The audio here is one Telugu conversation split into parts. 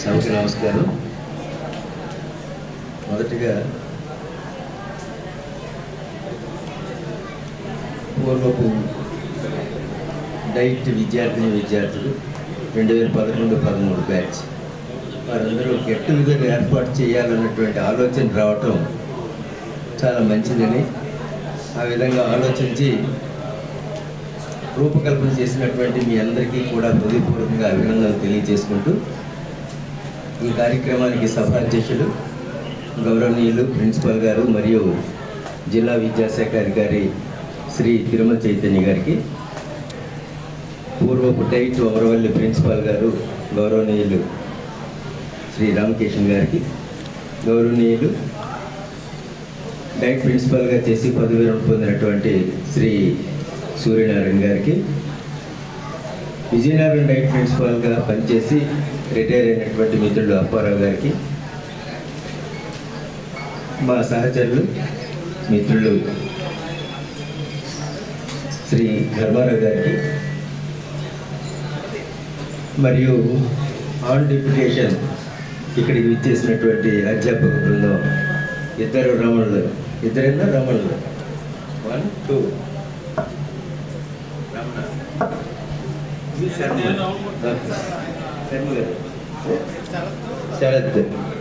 సభకి నమస్కారం. మొదటిగా పూర్వపు డైట్ విద్యార్థిని విద్యార్థులు రెండు వేల పదకొండు పదమూడు బ్యాచ్. వారందరూ గెట్ టుగెదర్ ఏర్పాటు చేయాలన్నటువంటి ఆలోచన రావటం చాలా మంచిదని ఆ విధంగా ఆలోచించి రూపకల్పన చేసినటువంటి మీ అందరికీ కూడా హృదయపూర్వకంగా అభినందనలు తెలియజేసుకుంటూ ఈ కార్యక్రమానికి సభాధ్యక్షులు గౌరవనీయులు ప్రిన్సిపల్ గారు మరియు జిల్లా విద్యాశాఖ అధికారి శ్రీ తిరుమల చైతన్య గారికి పూర్వపు డైట్ అమరవల్లి ప్రిన్సిపాల్ గారు గౌరవనీయులు శ్రీ రామకిషన్ గారికి గౌరవనీయులు డైట్ ప్రిన్సిపాల్గా చేసి పదవి పొందినటువంటి శ్రీ సూర్యనారాయణ గారికి. విజయనగరం డైట్ ప్రిన్సిపాల్గా పనిచేసి రిటైర్ అయినటువంటి మిత్రుడు అప్పారావు గారికి. మా సహచరులు మిత్రులు శ్రీ ధర్మారావు గారికి. మరియు ఆన్ డిప్యుటేషన్ ఇక్కడికి విచ్చేసినటువంటి అధ్యాపక బృందం ఇద్దరు రమణులు. ఇద్దరైనా రమణులు? వన్ టూ రమణ ఇది శర్మ శర్మ గారు శరత్.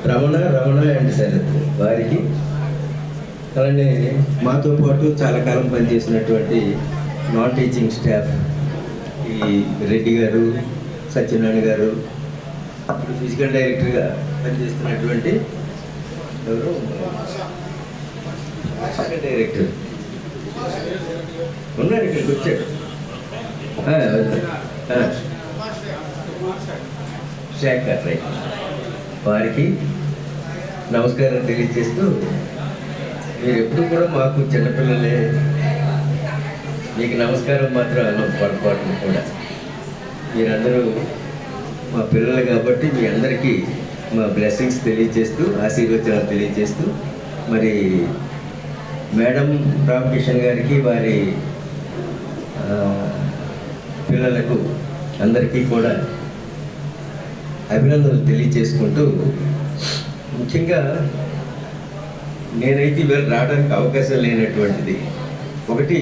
రమణ రమణ అండ్ శరత్. వారికి అలానే మాతో పాటు చాలా కాలం పనిచేసినటువంటి నాన్ టీచింగ్ స్టాఫ్ ఈ రెడ్డి గారు సత్యనారాయణ గారు అప్పుడు ఫిజికల్ డైరెక్టర్గా పనిచేస్తున్నటువంటి ఎవరు? Physical director. ఉన్నారు ఇక్కడికి వచ్చాడు. శేఖర్ రైట్ వారికి నమస్కారం తెలియజేస్తూ మీరు ఎప్పుడు కూడా మాకు చిన్నపిల్లలే. మీకు నమస్కారం మాత్రం అన్నం పొరపాటు కూడా. మీరందరూ మా పిల్లలు కాబట్టి మీ అందరికీ మా బ్లెస్సింగ్స్ తెలియజేస్తూ ఆశీర్వచనాలు తెలియజేస్తూ మరి మేడం రామకిషన్ గారికి వారి పిల్లలకు అందరికీ కూడా అభినందనలు తెలియజేసుకుంటూ ముఖ్యంగా నేనైతే ఇవాళ రావడానికి అవకాశం లేనటువంటిది. ఒకటి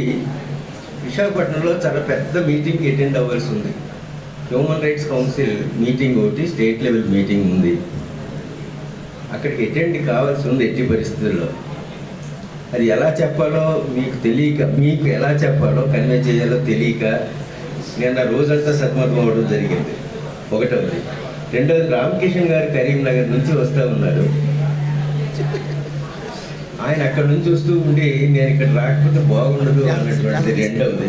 విశాఖపట్నంలో చాలా పెద్ద మీటింగ్ అటెండ్ అవ్వాల్సి ఉంది. హ్యూమన్ రైట్స్ కౌన్సిల్ మీటింగ్ ఒకటి స్టేట్ లెవెల్ మీటింగ్ ఉంది. అక్కడికి అటెండ్ కావాల్సి ఉంది ఎట్టి పరిస్థితుల్లో. అది ఎలా చెప్పాలో మీకు తెలియక మీకు ఎలా చెప్పాలో కన్వే చేయాలో తెలియక నిన్న రోజంతా సతమతం అవ్వడం జరిగింది. ఒకటవది. రెండవది రామకిషన్ గారు కరీంనగర్ నుంచి వస్తూ ఉన్నారు. ఆయన అక్కడ నుంచి వస్తూ ఉండి నేను ఇక్కడ రాకపోతే బాగుండదు అన్నటువంటిది రెండవది.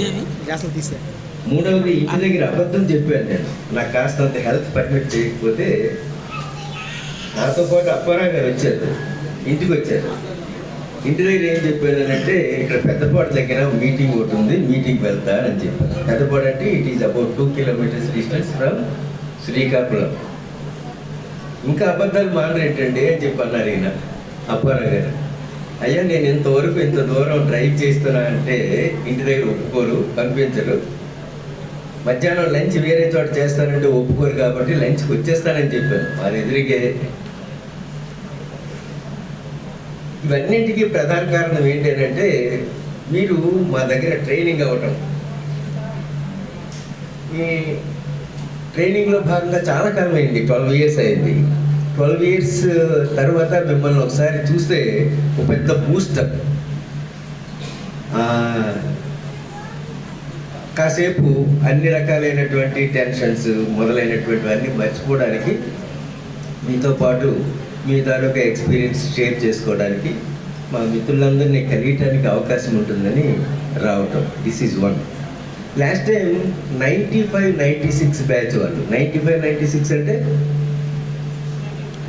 మూడవది ఇంటి దగ్గర అబద్ధం చెప్పాను నేను. నాకు కాస్త అంత హెల్త్ పర్మిట్ చేయకపోతే నాతో పాటు అప్పారావు గారు వచ్చారు. ఇంటికి వచ్చారు. ఇంటి దగ్గర ఏం చెప్పాను అంటే ఇక్కడ పెద్దపాడు దగ్గర మీటింగ్ ఒకటి ఉంది మీటింగ్ వెళ్తానని చెప్పాను పెద్దపాడు అంటే it is about two kilometres distance from Srikakulam. ఇంకా అబద్ధాలు మానరేంటండి అని చెప్పి అన్నారు ఈయన అప్పారావు గారు. అయ్యా నేను ఇంతవరకు ఇంత దూరం డ్రైవ్ చేస్తున్నా అంటే ఇంటి దగ్గర ఒప్పుకోరు పంపించరు. మధ్యాహ్నం లంచ్ వేరే చోట చేస్తానంటే ఒప్పుకోరు కాబట్టి లంచ్కి వచ్చేస్తానని చెప్పాను. వారి ఎదురికే ఇవన్నింటికి ప్రధాన కారణం ఏంటంటే మీరు మా దగ్గర ట్రైనింగ్ అవ్వటం. ఈ ట్రైనింగ్లో భాగంగా చాలా కాలం అయింది ట్వెల్వ్ ఇయర్స్ అయింది. ట్వెల్వ్ ఇయర్స్ తర్వాత మిమ్మల్ని ఒకసారి చూస్తే ఒక పెద్ద బూస్టర్. కాసేపు అన్ని రకాలైనటువంటి టెన్షన్స్ మొదలైనటువంటివన్నీ మర్చిపోవడానికి మీతో పాటు మీ తాలూకా ఎక్స్పీరియన్స్ షేర్ చేసుకోవడానికి మా మిత్రులందరినీ కలియటానికి అవకాశం ఉంటుందని రావటం. This is one last time ninety five ninety six batch వాళ్ళు. నైంటీ ఫైవ్ నైంటీ సిక్స్ అంటే?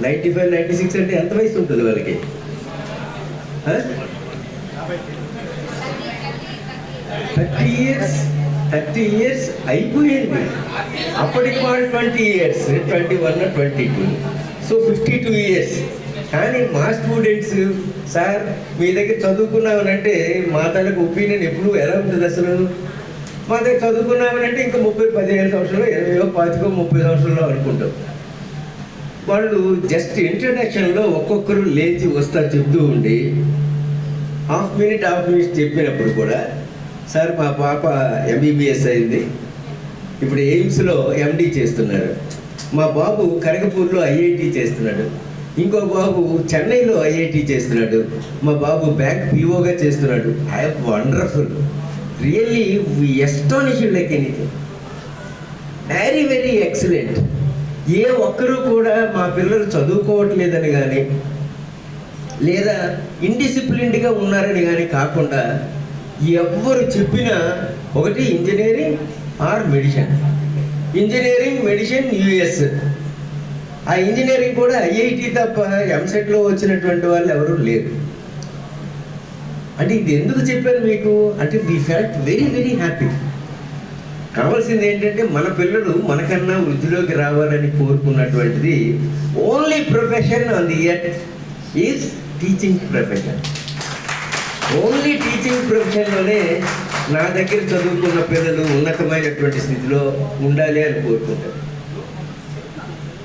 నైంటీ ఫైవ్ నైంటీ సిక్స్ అంటే ఎంత వయసు ఉంటుంది వాళ్ళకి? థర్టీ ఇయర్స్ థర్టీ ఇయర్స్ అయిపోయింది. అప్పటికి వాళ్ళు twenty years twenty one twenty two so fifty two years కానీ మా స్టూడెంట్స్ సార్ మీ దగ్గర చదువుకున్నామనంటే మా తనకు ఒపీనియన్ ఎప్పుడు ఎలా ఉంటుంది అసలు? మా దగ్గర చదువుకున్నామనంటే ఇంకా ముప్పై పదిహేను సంవత్సరాలు ఇరవయో పాతికో ముప్పై సంవత్సరాలు అనుకుంటాం. వాళ్ళు జస్ట్ ఇంట్రడక్షన్లో ఒక్కొక్కరు లేచి వస్తా చెప్తూ ఉండి హాఫ్ మినిట్ హాఫ్ మినిట్ చెప్పినప్పుడు కూడా సార్ మా పాప ఎంబీబీఎస్ అయింది. ఇప్పుడు ఎయిమ్స్లో ఎండీ చేస్తున్నారు. మా బాబు కనకపూర్లో ఐఐటి చేస్తున్నాడు. ఇంకో బాబు చెన్నైలో ఐఐటి చేస్తున్నాడు. మా బాబు బ్యాంక్ పిఓగా చేస్తున్నాడు. I wonderful. Really we astonished like anything very very excellent ఏ ఒక్కరూ కూడా మా పిల్లలు చదువుకోవట్లేదని కానీ లేదా ఇండిసిప్లిన్డ్గా ఉన్నారని కానీ కాకుండా ఎవ్వరు చెప్పినా ఒకటి engineering or medicine engineering medicine US. ఆ ఇంజనీరింగ్ కూడా ఐఐటి తప్ప ఎంసెట్లో వచ్చినటువంటి వాళ్ళు ఎవరూ లేరు. అంటే ఇది ఎందుకు చెప్పాను మీకు? అంటే we felt very very happy కావాల్సింది ఏంటంటే మన పిల్లలు మనకన్నా వృద్ధిలోకి రావాలని కోరుకున్నటువంటిది only profession on the at is teaching profession only teaching ప్రొఫెషన్లోనే నా దగ్గర చదువుకున్న పిల్లలు ఉన్నతమైనటువంటి స్థితిలో ఉండాలి అని కోరుకుంటారు.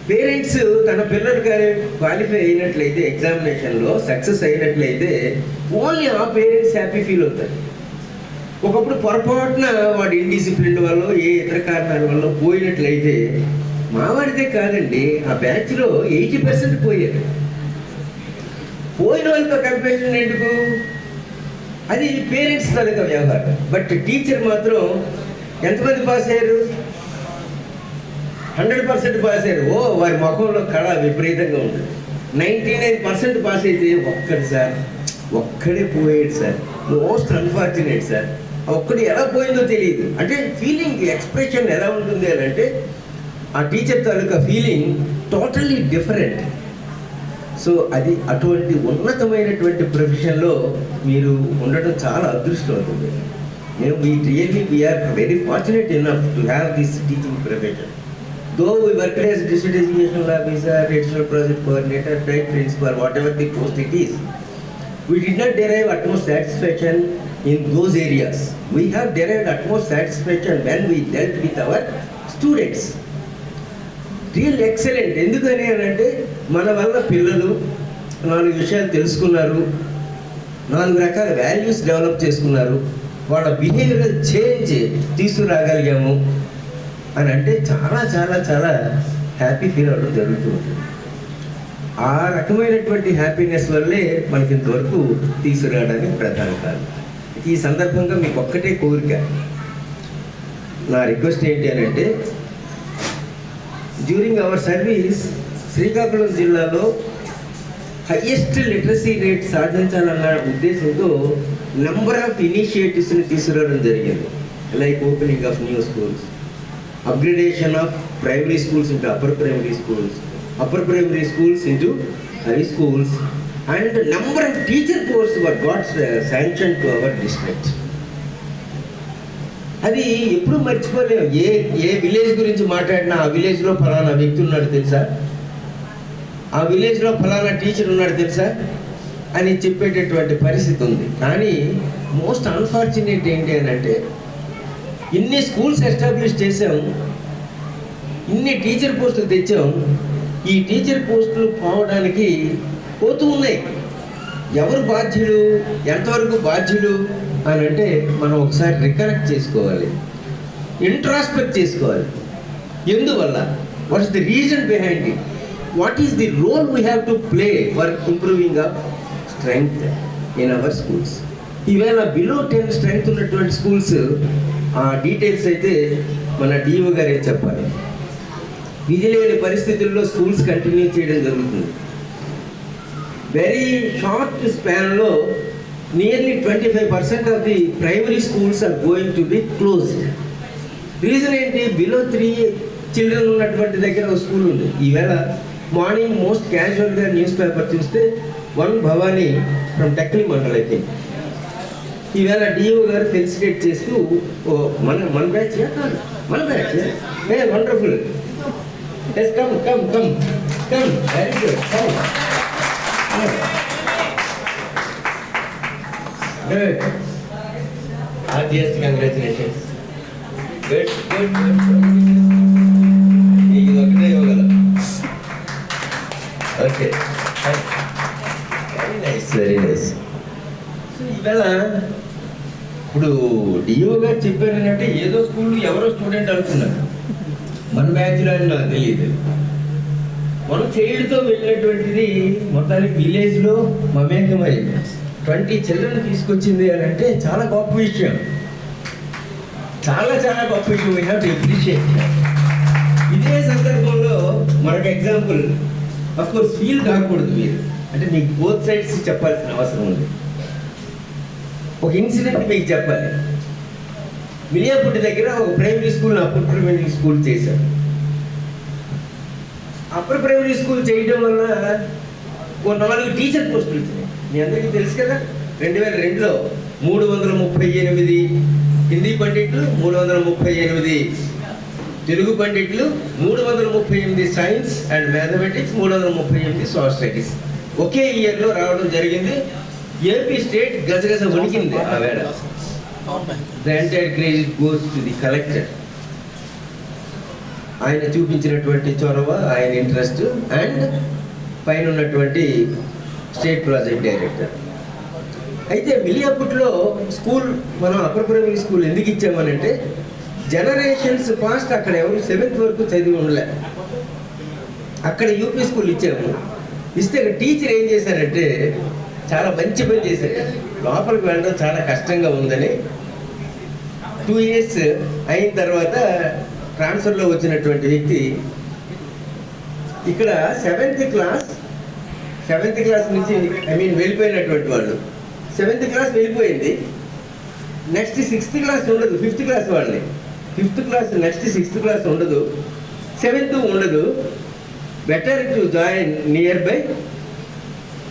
పేరెంట్స్ తన పిల్లలు కానీ క్వాలిఫై అయినట్లయితే ఎగ్జామినేషన్లో సక్సెస్ అయినట్లయితే ఓన్లీ ఆ పేరెంట్స్ హ్యాపీ ఫీల్ అవుతారు. ఒకప్పుడు పొరపాటున వాడు ఇండిసిప్లిన్ వల్ల ఏ ఇతర కారణాల వల్ల పోయినట్లయితే మావాడితే కాదండి ఆ బ్యాచ్లో ఎయిటీ పర్సెంట్ పోయారు. పోయిన వాళ్ళతో కంపేషన్ ఎందుకు? అది పేరెంట్స్ తాలూకా వ్యవహారం. బట్ టీచర్ మాత్రం ఎంతమంది పాస్ అయ్యారు? హండ్రెడ్ పర్సెంట్ పాస్ అయ్యారు. ఓ వారి ముఖంలో కళ విపరీతంగా ఉంటుంది నైంటీ నైన్ పర్సెంట్ పాస్ అయితే ఒక్కడు సార్ ఒక్కడే పోయాడు సార్. Most unfortunate sir. ఒక్కడు ఎలా పోయిందో తెలియదు. అంటే ఫీలింగ్ ఎక్స్ప్రెషన్ ఎలా ఉంటుంది అని అంటే ఆ టీచర్ తాలూకా ఫీలింగ్ టోటల్లీ డిఫరెంట్ సో అది అటువంటి ఉన్నతమైనటువంటి ప్రొఫెషన్లో మీరు ఉండటం చాలా అదృష్టం అవుతుంది. మేము we really we're very fortunate enough to have this teaching profession though we work as district education officer additional project coordinator train principal whatever the post it is we did not derive utmost satisfaction in those areas we have derived utmost satisfaction when we dealt with our students real excellent. ఎందుకని అని అంటే మన వల్ల పిల్లలు నాలుగు విషయాలు తెలుసుకున్నారు నాలుగు రకాల వాల్యూస్ డెవలప్ చేసుకున్నారు వాళ్ళ బిహేవియర్ చేంజ్ తీసుకురాగలిగాము అని అంటే చాలా చాలా చాలా హ్యాపీ ఫీల్ అవ్వడం జరుగుతూ ఉంటుంది. ఆ రకమైనటువంటి హ్యాపీనెస్ వల్లే మనకి ఇంతవరకు తీసుకురావడానికి ప్రధాన కారణం. ఈ సందర్భంగా మీకు ఒక్కటే కోరిక. నా రిక్వెస్ట్ ఏంటి అని అంటే డ్యూరింగ్ అవర్ సర్వీస్ శ్రీకాకుళం జిల్లాలో హయ్యెస్ట్ లిటరసీ రేట్ సాధించాలన్న ఉద్దేశంతో నెంబర్ ఆఫ్ ఇనిషియేటివ్స్ని తీసుకురావడం జరిగింది. Like opening of new schools upgradation of primary schools into upper primary schools upper primary schools into high schools and number of teacher course were got sanction to our district అది ఎప్పుడు మర్చిపోలేము. ఏ ఏ విలేజ్ గురించి మాట్లాడినా ఆ విలేజ్లో ఫలానా వ్యక్తి ఉన్నాడు తెలుసా? ఆ విలేజ్లో ఫలానా టీచర్ ఉన్నాడు తెలుసా? అని చెప్పేటటువంటి పరిస్థితి ఉంది. కానీ మోస్ట్ అన్ఫార్చునేట్ ఏంటి అని అంటే ఇన్ని స్కూల్స్ ఎస్టాబ్లిష్ చేసాం ఇన్ని టీచర్ పోస్టులు తెచ్చాం ఈ టీచర్ పోస్టులు పోవడానికి పోతూ ఉన్నాయి. ఎవరు బాధ్యులు? ఎంతవరకు బాధ్యులు? అని అంటే మనం ఒకసారి రికనెక్ట్ చేసుకోవాలి. ఇంట్రాస్పెక్ట్ చేసుకోవాలి. ఎందువల్ల? What is the reason behind it what is the role we have to play for improving up strength in our schools ఈవేళ బిలో టెన్ స్ట్రెంగ్త్ ఉన్నటువంటి స్కూల్స్ ఆ డీటెయిల్స్ అయితే మన డిఓ గారే చెప్పాలి. విధి లేని పరిస్థితుల్లో స్కూల్స్ కంటిన్యూ చేయడం జరుగుతుంది. Very short స్పాన్లో nearly twenty five percent of the primary schools are going to be close reason ఏంటి? బిలో త్రీ చిల్డ్రన్ ఉన్నటువంటి దగ్గర ఒక స్కూల్ ఉంది. ఈవేళ మార్నింగ్ మోస్ట్ క్యాజువల్గా న్యూస్ పేపర్ చూస్తే వన్ భవానీ ఫ్రమ్ టెక్ని మండల్ అయితే ఈవేళ డిఓ గారు ఫెలిసిటేట్ చేస్తూ ఓ మన మన బ్యాచ్ మన batch a wonderful come come come come very good come good heartiest congratulations good, good. ఇది ఒకటే okay very nice very nice ఇవాళ ఇప్పుడు డిఓ గారు చెప్పారంటే ఏదో స్కూల్ ఎవరో స్టూడెంట్ అనుకున్నారు. మన బ్యాచ్లో అని నాకు తెలియదు మనం చైల్డ్తో వెళ్ళినటువంటిది మొత్తానికి విలేజ్లో మమేకమైంది ట్వంటీ చిల్డ్రన్ తీసుకొచ్చింది అని అంటే చాలా గొప్ప విషయం. చాలా చాలా గొప్ప విషయం. వీ హ్యావ్ టు అప్రిషియేట్ ఇదే సందర్భంలో మరొక ఎగ్జాంపుల్ అఫ్ కోర్స్ ఫీల్ కాకూడదు మీరు. అంటే మీకు బోత్ సైడ్స్ చెప్పాల్సిన అవసరం ఉంది. ఒక ఇన్సిడెంట్ మీకు చెప్పాలి. మిలియాపుట్టి దగ్గర ఒక primary school upper primary school చేశారు. అప్పర్ ప్రైమరీ స్కూల్ చేయడం వల్ల ఓ నాలుగు టీచర్ పోస్టులు వచ్చినాయి. మీ అందరికీ తెలుసు కదా రెండు వేల రెండులో మూడు వందల ముప్పై ఎనిమిది హిందీ పండిట్లు మూడు వందల ముప్పై ఎనిమిది తెలుగు పండిట్లు మూడు వందల ముప్పై ఎనిమిది సైన్స్ అండ్ మ్యాథమెటిక్స్ మూడు వందల ముప్పై ఎనిమిది సోషల్ స్టడీస్. ఒకే ఇయర్లో రావడం జరిగింది. ఏపీ స్టేట్ గజగజ వణికింది ఆ వేళ. The entire credit goes to the collector ఆయన చూపించినటువంటి చొరవ ఆయన ఇంట్రెస్ట్ అండ్ పైన ఉన్నటువంటి స్టేట్ ప్రాజెక్ట్ డైరెక్టర్. అయితే మిలియాపుట్లో స్కూల్ మనం అప్పర్ ప్రైమరీ స్కూల్ ఎందుకు ఇచ్చామనంటే జనరేషన్స్ పాస్ట్ అక్కడ ఎవరు సెవెంత్ వరకు చదివి ఉండలే. అక్కడ యూపీ స్కూల్ ఇచ్చాము. ఇస్తే టీచర్ ఏం చేశారంటే చాలా మంచి పని చేశారు. లోపలికి వెళ్ళడం చాలా కష్టంగా ఉందని. టూ ఇయర్స్ అయిన తర్వాత ట్రాన్స్ఫర్లో వచ్చినటువంటి వ్యక్తి ఇక్కడ సెవెంత్ క్లాస్ సెవెంత్ క్లాస్ నుంచి ఐ మీన్ వెళ్ళిపోయినటువంటి వాళ్ళు. సెవెంత్ క్లాస్ వెళ్ళిపోయింది. నెక్స్ట్ సిక్స్త్ క్లాస్ ఉండదు ఫిఫ్త్ క్లాస్ వాళ్ళని. Fifth class next sixth class ఉండదు. సెవెంత్ ఉండదు. Better to join nearby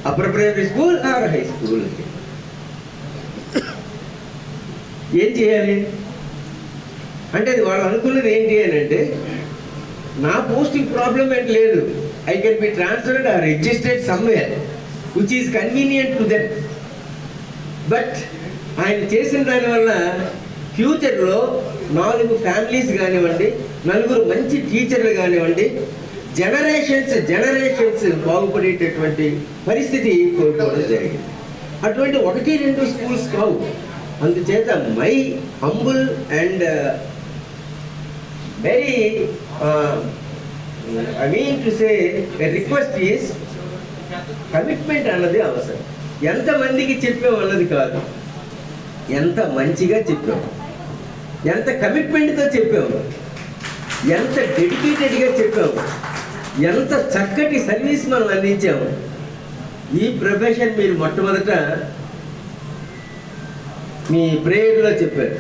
upper primary school or high school ఏం చేయాలి? అంటే అది వాళ్ళు అనుకున్నది ఏంటి అని అంటే నా పోస్టింగ్ ప్రాబ్లం ఏంటి లేదు. I can be transferred or registered somewhere which is convenient to them but ఆయన చేసిన దానివల్ల ఫ్యూచర్లో నాలుగు ఫ్యామిలీస్ కానివ్వండి నలుగురు మంచి టీచర్లు కానివ్వండి జనరేషన్స్ జనరేషన్స్ బాగుపడేటటువంటి పరిస్థితి కోరుకోవడం జరిగింది. అటువంటి ఒకటి రెండు స్కూల్స్ కావు. అందుచేత my humble and very I mean to say request is commitment అన్నది అవసరం. ఎంతమందికి చెప్పాం అన్నది కాదు. ఎంత మంచిగా చెప్పాము ఎంత కమిట్మెంట్తో చెప్పాము ఎంత డెడికేటెడ్గా చెప్పాము ఎంత చక్కటి సర్వీస్ మనం అందించాము ఈ ప్రొఫెషన్ మీరు మొట్టమొదట మీ ప్రేయర్లో చెప్పారు.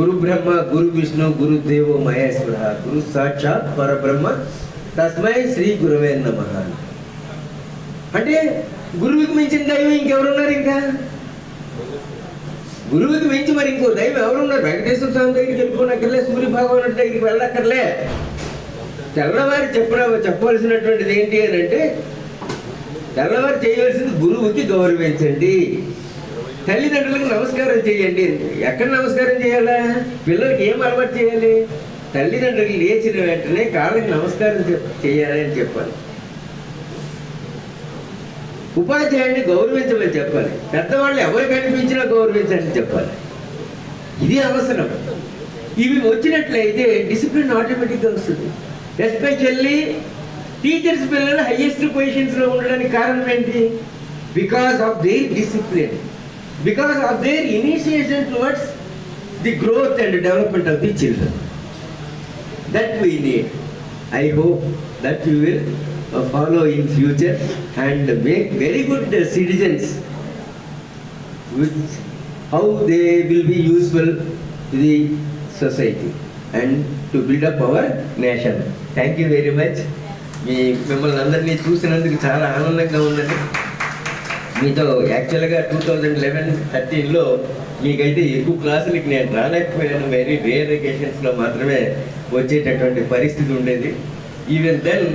గురు బ్రహ్మ గురు విష్ణు గురుదేవో మహేశ్వర గురు సాక్షాత్ పరబ్రహ్మ తస్మై శ్రీ గురువే నమ. అంటే గురువుకి మించిన దైవం ఇంకెవరున్నారు ఇంకా? గురువుకి మించి మరి ఇంకో దైవం ఎవరున్నారు? వెంకటేశ్వర స్వామి దగ్గరికి వెళ్ళిపోనక్కర్లే సూర్య భగవాన్ దగ్గరికి వెళ్ళక్కర్లే. తెల్లవారు చెప్ప చెప్పవలసినటువంటిది ఏంటి అని అంటే తెల్లవారు చేయవలసింది గురువుకి గౌరవించండి. తల్లిదండ్రులకు నమస్కారం చేయండి. ఎక్కడ నమస్కారం చేయాలా? పిల్లలకి ఏం అలవాటు చేయాలి? తల్లిదండ్రులు లేచిన వెంటనే కాళ్ళకి నమస్కారం చెప్- చేయాలి అని చెప్పాలి. ఉపాధ్యాయుడిని గౌరవించమని చెప్పాలి. పెద్దవాళ్ళు ఎవరు కనిపించినా గౌరవించండి చెప్పాలి. ఇది అవసరం. ఇవి వచ్చినట్లయితే డిసిప్లిన్ ఆటోమేటిక్గా వస్తుంది. ఎస్పెషల్లీ టీచర్స్ పిల్లలు హయ్యెస్ట్ పొజిషన్స్లో ఉండడానికి కారణం ఏంటి? Because of their discipline. Because of their initiation towards the growth and development of the children. That we need. I hope that you will uh, follow in future and make very good uh, citizens with how they will be useful to the society and to build up our nation. Thank you very much. మీ మిమ్మల్ని అందరినీ చూసినందుకు చాలా ఆనందంగా ఉన్నది మీతో యాక్చువల్గా టూ థౌజండ్ లెవెన్ థర్టీన్లో మీకైతే ఎక్కువ క్లాసులకి నేను రాలేకపోయాను వెరీ రేర్ అకేషన్స్లో మాత్రమే వచ్చేటటువంటి పరిస్థితి ఉండేది. ఈవెన్ దెన్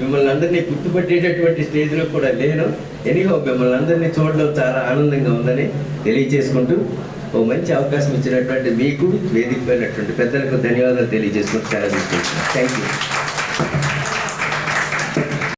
మిమ్మల్ని అందరినీ గుర్తుపట్టేటటువంటి స్టేజ్లో కూడా లేను. ఎనీహో మిమ్మల్ని అందరినీ చూడడం చాలా ఆనందంగా ఉందని తెలియజేసుకుంటూ ఓ మంచి అవకాశం ఇచ్చినటువంటి మీకు వేదిక పెద్దలకు ధన్యవాదాలు తెలియజేసుకుంటూ చాలా థ్యాంక్ యూ